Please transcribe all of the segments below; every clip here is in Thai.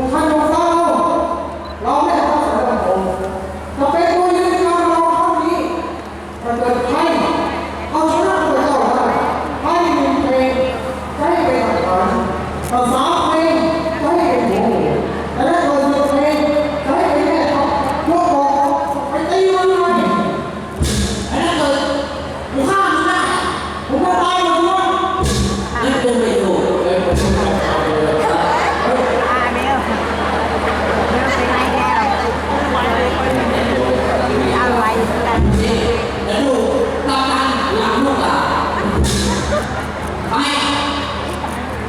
我看。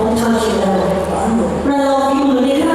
동철 씨가 많고 그래서 이분들이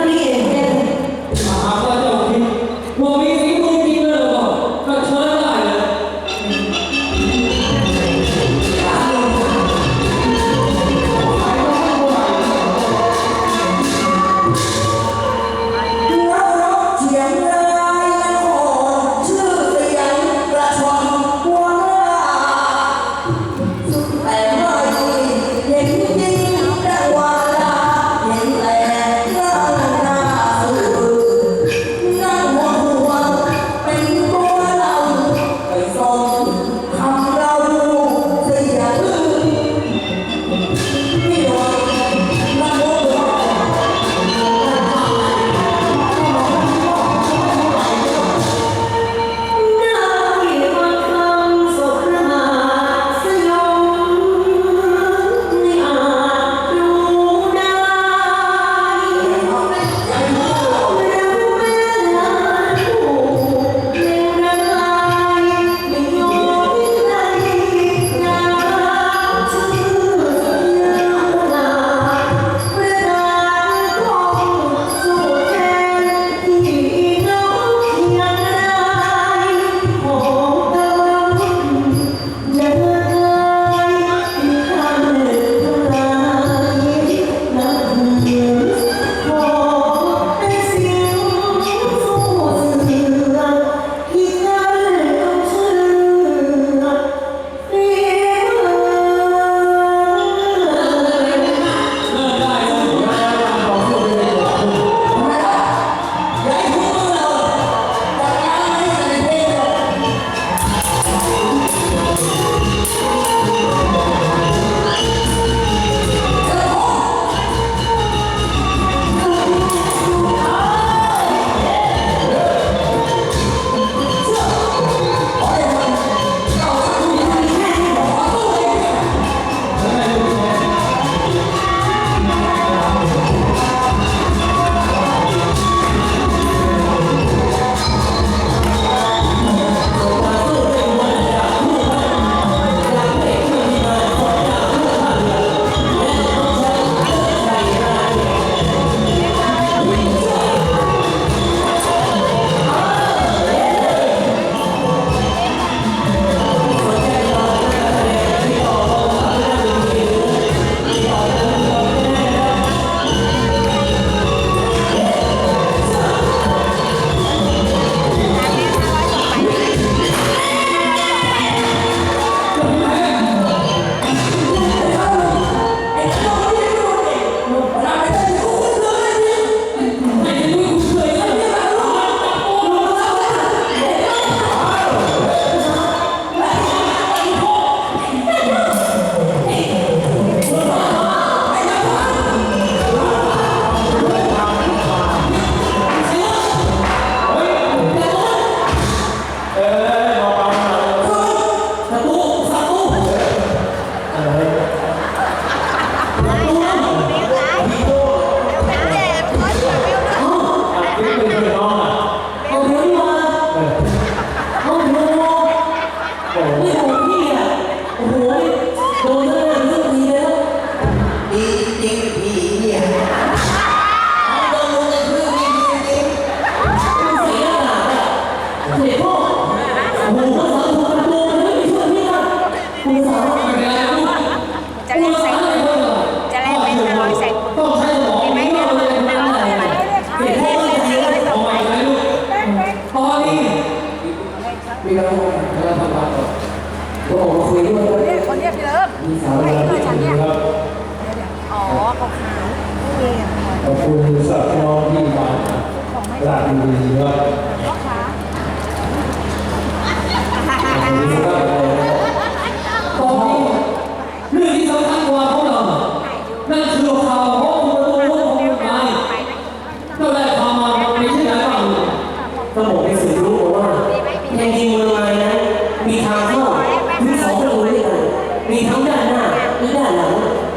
มีทั้งด้านหน้าและด้านหลัง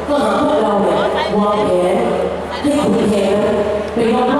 ก็หาพวกเราเนี่ยวางแผนให้คุณแทนไปวาง